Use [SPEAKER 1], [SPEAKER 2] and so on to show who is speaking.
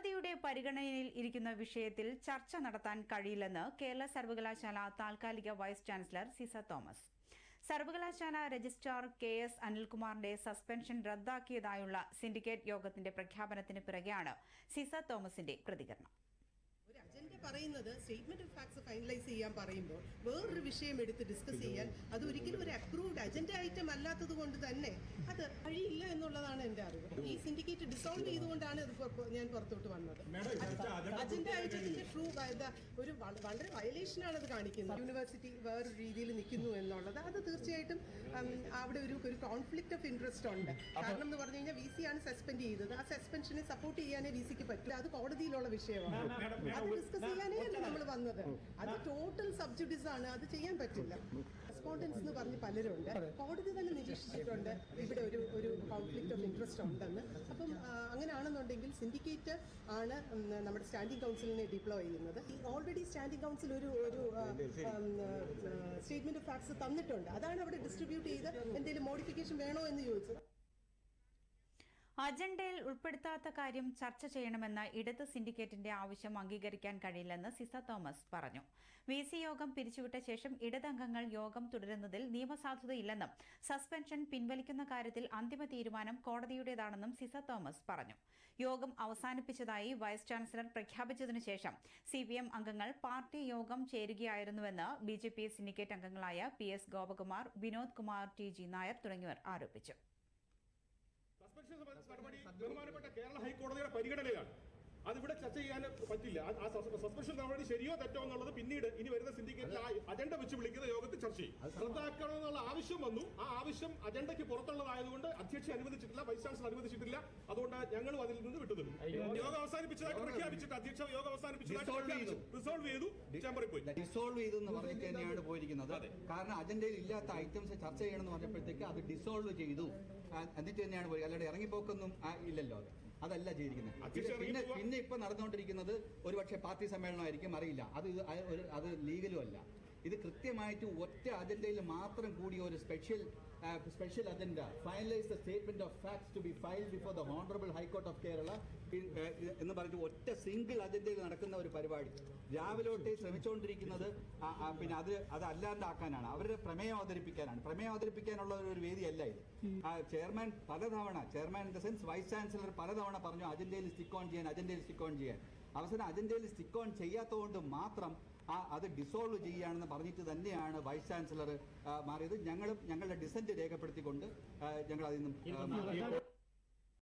[SPEAKER 1] കോടതിയുടെ പരിഗണനയിൽ ഇരിക്കുന്ന വിഷയത്തിൽ ചർച്ച നടത്താൻ കഴിയില്ലെന്ന് കേരള സർവകലാശാല താൽക്കാലിക വൈസ് ചാൻസലർ സിസ തോമസ്. സർവകലാശാല രജിസ്ട്രാർ കെ എസ് അനിൽകുമാറിന്റെ സസ്പെൻഷൻ റദ്ദാക്കിയതായുള്ള സിൻഡിക്കേറ്റ് യോഗത്തിന്റെ പ്രഖ്യാപനത്തിന് പിറകെയാണ് സിസ തോമസിന്റെ പ്രതികരണം.
[SPEAKER 2] ഒരു അജണ്ട പറയുന്നത് സ്റ്റേറ്റ്മെന്റ് ഓഫ് ഫാക്ട്സ് ഫൈനലൈസ് ചെയ്യാൻ പറയുമ്പോൾ വേറൊരു വിഷയം എടുത്ത് ഡിസ്കസ് ചെയ്യാൻ അത് ഒരിക്കലും ഒരു അപ്രൂവ്ഡ് അജണ്ട ഐറ്റം അല്ലാത്തത് കൊണ്ട് തന്നെ അത് കഴിയില്ല എന്നുള്ളതാണ് എന്റെ അറിവ്. ഈ സിൻഡിക്കേറ്റ് ഡിസോൾവ് ചെയ്തുകൊണ്ടാണ് ഇത് ഞാൻ പുറത്തോട്ട് വന്നത്. അജണ്ട ഐറ്റത്തിന്റെ ട്രൂ ഒരു വളരെ വയലേഷൻ ആണ് അത് കാണിക്കുന്നത്. യൂണിവേഴ്സിറ്റി വേറൊരു രീതിയിൽ നിൽക്കുന്നു എന്നുള്ളത്. അത് തീർച്ചയായിട്ടും അവിടെ ഒരു ഒരു കോൺഫ്ലിക്ട് ഓഫ് ഇൻട്രസ്റ്റ് ഉണ്ട്. കാരണം എന്ന് പറഞ്ഞു കഴിഞ്ഞാൽ വി സി ആണ് സസ്പെൻഡ് ചെയ്തത്. ആ സസ്പെൻഷനെ സപ്പോർട്ട് ചെയ്യാനേ വി സിക്ക് പറ്റില്ല അത് കോടതിയിലുള്ള വിഷയമാണ്. അത് ഡിസ്കസ് ചെയ്യാനേ അല്ല നമ്മൾ വന്നത്. അത് ടോട്ടൽ സബ്ജുഡീസ് ആണ്. അത് ചെയ്യാൻ പറ്റില്ല. റെസ്പോണ്ടൻസ് എന്ന് പറഞ്ഞ് പലരുണ്ട്. കോടതി തന്നെ നിരീക്ഷിച്ചിട്ടുണ്ട്. ഇവിടെ ഒരു ഒരു കോൺഫ്ലിക്റ്റ് ഓഫ് ഇൻട്രസ്റ്റ് ഉണ്ടെന്ന്. അപ്പം അങ്ങനെ അങ്ങനെയാണെന്നുണ്ടെങ്കിൽ സിൻഡിക്കേറ്റ് ആണ് നമ്മുടെ സ്റ്റാൻഡിംഗ് കൗൺസിലിനെ ഡിപ്ലോയ് ചെയ്യുന്നത്. ഈ ഓൾറെഡി സ്റ്റാൻഡിംഗ് കൗൺസിൽ ഒരു ഒരു സ്റ്റേറ്റ്മെന്റ് ഓഫ് ഫാക്ട്സ് തന്നിട്ടുണ്ട്. അതാണ് അവിടെ ഡിസ്ട്രിബ്യൂട്ട് ചെയ്ത് എന്തെങ്കിലും മോഡിഫിക്കേഷൻ വേണോ എന്ന് ചോദിച്ചത്.
[SPEAKER 1] അജണ്ടയിൽ ഉൾപ്പെടുത്താത്ത കാര്യം ചർച്ച ചെയ്യണമെന്ന ഇടത് സിൻഡിക്കേറ്റിന്റെ ആവശ്യം അംഗീകരിക്കാൻ കഴിയില്ലെന്ന് സിസ തോമസ് പറഞ്ഞു. വി സി യോഗം പിരിച്ചുവിട്ട ശേഷം ഇടതംഗങ്ങൾ യോഗം തുടരുന്നതിൽ നിയമസാധുതയില്ലെന്നും സസ്പെൻഷൻ പിൻവലിക്കുന്ന കാര്യത്തിൽ അന്തിമ തീരുമാനം കോടതിയുടേതാണെന്നും സിസ തോമസ് പറഞ്ഞു. യോഗം അവസാനിപ്പിച്ചതായി വൈസ് ചാൻസലർ പ്രഖ്യാപിച്ചതിനു ശേഷം സിപിഎം അംഗങ്ങൾ പാർട്ടി യോഗം ചേരുകയായിരുന്നുവെന്ന് ബി ജെ പി സിൻഡിക്കേറ്റ് അംഗങ്ങളായ P S Gopakumar Vinod Kumar T G Nair തുടങ്ങിയവർ ആരോപിച്ചു.
[SPEAKER 3] സസ്പെൻഷൻ നടപടി ബഹുമാനപ്പെട്ട കേരള ഹൈക്കോടതിയുടെ പരിഗണനയിലാണ്. അതിവിടെ ചർച്ച ചെയ്യാൻ പറ്റില്ല. ആ- ആ സസ്- സസ്പെൻഷൻ നടപടി ശരിയോ തെറ്റോ എന്നുള്ളത് പിന്നീട് ഇനി വരുന്ന സിൻഡിക്കേറ്റിൽ അജണ്ട വെച്ച് വിളിക്കുന്ന യോഗത്തിൽ ചർച്ച ചെയ്യും. റദ്ദാക്കണമെന്നുള്ള ആവശ്യം വന്നു. ആ ആവശ്യം അജണ്ടയ്ക്ക് പുറത്തുള്ളതായതുകൊണ്ട് അധ്യക്ഷ അനുവദിച്ചിട്ടില്ല വൈസ് ചാൻസലർ അനുവദിച്ചിട്ടില്ല. അതുകൊണ്ട് ഞങ്ങളും അതിൽ നിന്ന് വിട്ടുനിന്നു. യോഗം അവസാനിപ്പിച്ചതായിട്ട് പ്രഖ്യാപിച്ചിട്ട് അധ്യക്ഷ യോഗം അവസാനിപ്പിച്ചതായിട്ട്. റിസോൾവ് ചെയ്തു. ചേംബറിൽ പോയി.
[SPEAKER 4] ഡിസോൾവ് ചെയ്തു എന്ന് പറഞ്ഞിട്ട് തന്നെയാണ് പോയിരിക്കുന്നത്. കാരണം അജണ്ടയിൽ ഇല്ലാത്ത ഐറ്റംസ് ചർച്ച ചെയ്യണമെന്ന് പറഞ്ഞപ്പോഴത്തേക്ക് അത് ഡിസോൾവ് ചെയ്തു. എന്നിട്ട് തന്നെയാണ് പോയി. അല്ലാതെ ഇറങ്ങിപ്പോക്കൊന്നും ഇല്ലല്ലോ അത്. അതല്ല ചെയ്തിരിക്കുന്നത് പിന്നെ പിന്നെ ഇപ്പൊ നടന്നുകൊണ്ടിരിക്കുന്നത് ഒരുപക്ഷെ പാർട്ടി സമ്മേളനമായിരിക്കും അറിയില്ല. അത് അത് ലീഗലും അല്ല. ഇത് കൃത്യമായിട്ട് ഒറ്റ അജണ്ടയിൽ മാത്രം കൂടിയ ഒരു special special agenda finalise the statement of facts to be filed before the honourable high court of Kerala എന്ന് പറഞ്ഞിട്ട് ഒറ്റ സിംഗിൾ അജണ്ടയിൽ നടക്കുന്ന ഒരു പരിപാടി. രാവിലെ തൊട്ടേ ശ്രമിച്ചുകൊണ്ടിരിക്കുന്നത് പിന്നെ അത് അത് അല്ലാണ്ടാക്കാനാണ്. അവരുടെ പ്രമേയം അവതരിപ്പിക്കാനാണ്. പ്രമേയം അവതരിപ്പിക്കാനുള്ള ഒരു- വേദിയല്ല ഇത്. ചെയർമാൻ പലതവണ chairman in the sense vice chancellor പലതവണ പറഞ്ഞു അജണ്ടയിൽ സ്റ്റിക്ക് ഓൺ ചെയ്യാൻ അജണ്ടയിൽ സ്റ്റിക്ക് ഓൺ ചെയ്യാൻ. അവസാനം അജണ്ടയിൽ സ്റ്റിക്ക് ഓൺ ചെയ്യാത്തതുകൊണ്ട് മാത്രം ആ അത് ഡിസോൾവ് ചെയ്യുകയാണെന്ന് പറഞ്ഞിട്ട് തന്നെയാണ് വൈസ് ചാൻസലർ മാറിയത് ഞങ്ങളും ഞങ്ങളുടെ ഡിസന്റ് രേഖപ്പെടുത്തിക്കൊണ്ട് ഞങ്ങൾ അതിൽ നിന്നും.